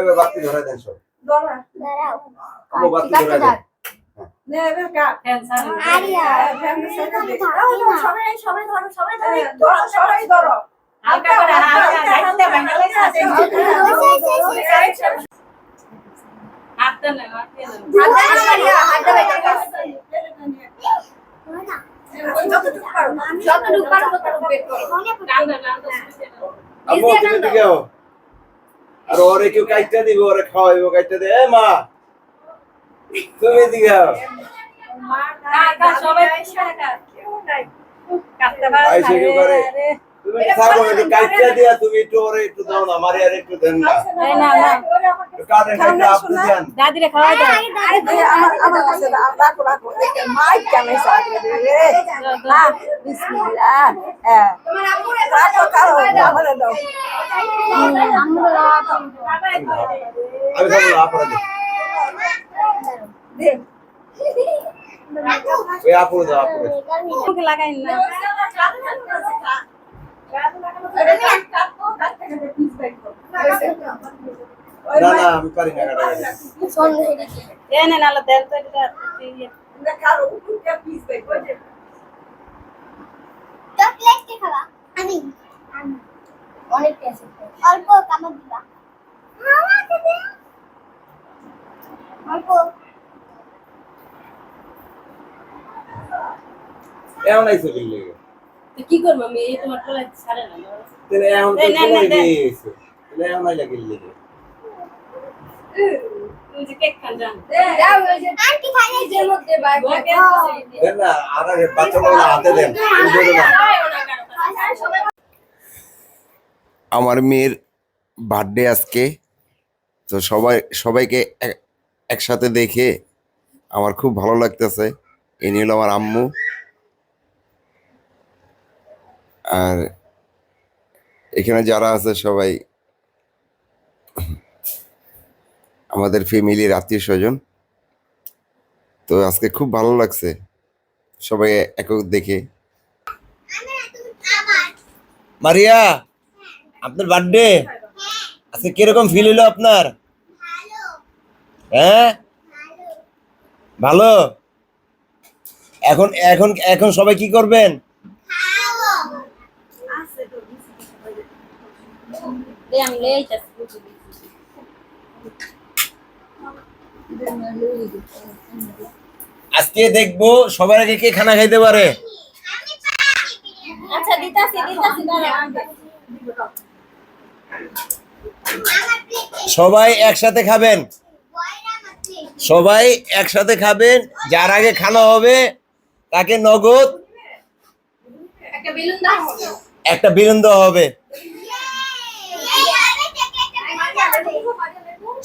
এবার বাতি ধরে দেন সব বাতি ধরে দেন করে হালকা হাতে বাঙ্গালে আছে হাতটা না হাতটা যতটুকু পারব ততটুকু বের করো। আর ওরে কেউ কাইটা দিব ওরে খাওয়াইবো কাইটা দে। এ মা তুমি দিকে। সবাই কাটতে পারে তুমি থাকো একটু কাইটা দিয়া তুমি একটু ওরে একটু দাও না আমারে আর একটু দেন না। না না একটু কাটেন আপনি দেন দাদিরে খাওয়াই দাও। আমার আমার কাছে রাখো রাখো মাইক কেমন সাথে রে না বিসমিল্লাহ। হ্যাঁ। রাখো কারও আমারে দাও। আমি খাব আপনারা দেন। ওই আপুরে দাও আপুরে লাগাই না। না না আমি পারি না কাটা এই না নালে দেন তো এটা কারও উপরে পিস দেই আমি অনেক টেস্ট অল্প কামড় দিবা আমাকে দে অল্প এমন আইসে বিল লেগে তো কি করব? আমি এই তোমার ছাড়ে না তাহলে তো তাহলে আইলা গিল আমার মেয়ের বার্থডে আজকে। তো সবাই সবাইকে এক- একসাথে দেখে আমার খুব ভালো লাগতেছে। ইনি হলো আমার আম্মু। আর এখানে যারা আছে সবাই, আমাদের ফ্যামিলির আত্মীয় স্বজন। তো আজকে খুব ভালো লাগছে সবাই একক দেখে। মারিয়া, আপনার বার্থডে আজকে কীরকম ফিল হলো আপনার? হ্যাঁ? ভালো? এখন এখন এখন সবাই কি করবেন? আমি লেই আজকে দেখব সবার আগে কে খানা খাইতে পারে। আচ্ছা দিতাছি দিতাছি সবাই একসাথে খাবেন। সবাই একসাথে খাবেন যার আগে খানা হবে তাকে নগদ একটা বিলুন দেওয়া হবে।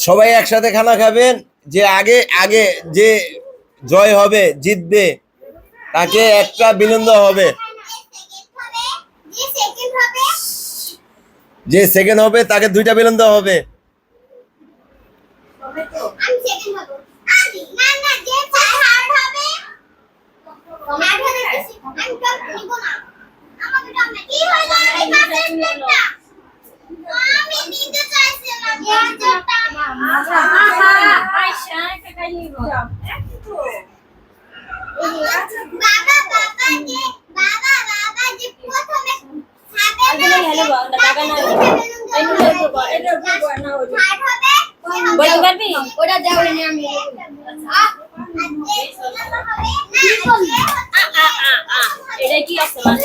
সবাই একসাথে খানা খাবেন, যে আগে আগে যে জয় হবে, জিতবে, তাকে একটা বিলুন দেওয়া হবে। যে সেকেন্ড হবে, তাকে দুইটা বেলুন দেওয়া হবে। আমি নিতে চাইছিলাম ওটা এটা কি আছে? মাছ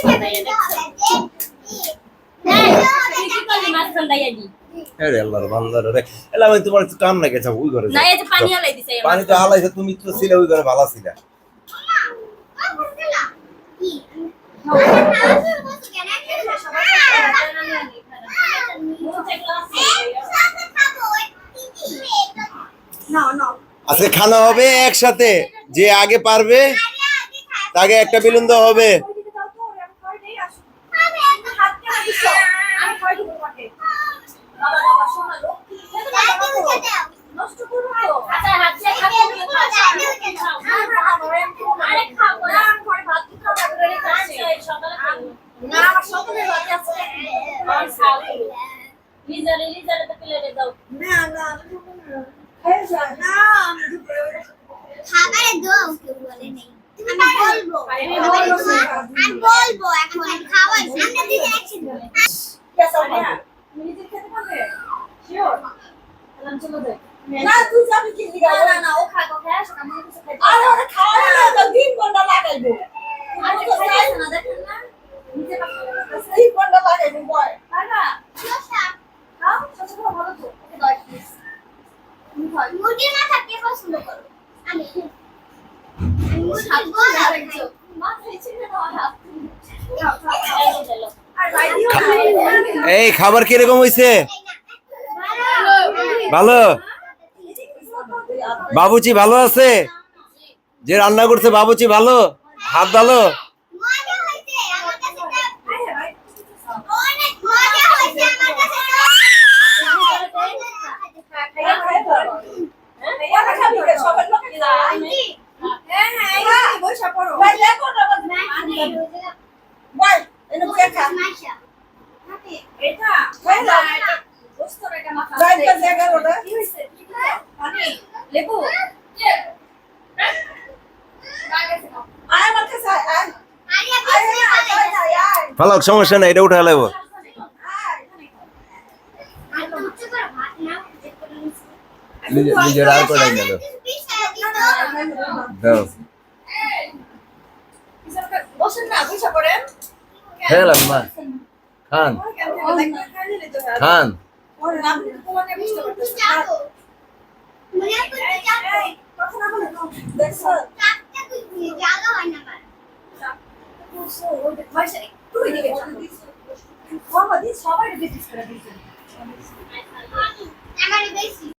হ্যাঁ তুই কি করলি মাছ খান্দাই দি আরে আল্লাহর বান্দার রে। এলা আমি তোমার একটু কাম লাগে যাও ওই ঘরে না এই যে পানি হালাই দিছে পানি তো হালাইছে তুমি তো ছিলে ওই ঘরে ভালো ছিলা। আজকে খানা হবে একসাথে যে আগে পারবে তাকে একটা বিলুন দেওয়া হবে। লিজারে লিজারে তো প্লেটে দাও না না না খাবারে দাও কেউ বলে নেই আমি বলব আমি বলব এখন খাওয়াই আমরা দিতে একসাথে নিজে খেতে পারবে শিওর চলো দেখ না তুই যাবি কি লিগা না না ও খাগো সেটা কিছু খাইতে আরে ওরে খাওয়া না তো দিন ঘণ্টা লাগাইবো আমি তো খাইছি না দেখেন না। নিজে পারবে তিন ঘণ্টা লাগাইবো বয়। টাকা খাও ছোট ছোট ভালো তো ওকে দশ পিস। মুরগির মাথা কে পছন্দ করো আমি। আমি মুরগির সাত গলা আর খাই। একটু মা খেয়েছি না হাত খাও খাও এই যে লো। আর ভাই দিও এই খাবার কীরকম হয়েছে ভালো? বাবুচি ভালো আছে? যে রান্না করছে বাবুচি ভালো? হাত ভালো? এটা? লেবু ফালাক সমস্যা নাই এটা উঠে লাগবো নিজের আর করে গেল দাও। খেলাম মা। খান। খান। ওরে নাম তোমাকে বুঝতে পারতেছি যাব মনে করতে যাব কথা না বলে তো দেখছ জায়গা হয় না সবাই দিছিস করে দিছিস আমার বেশি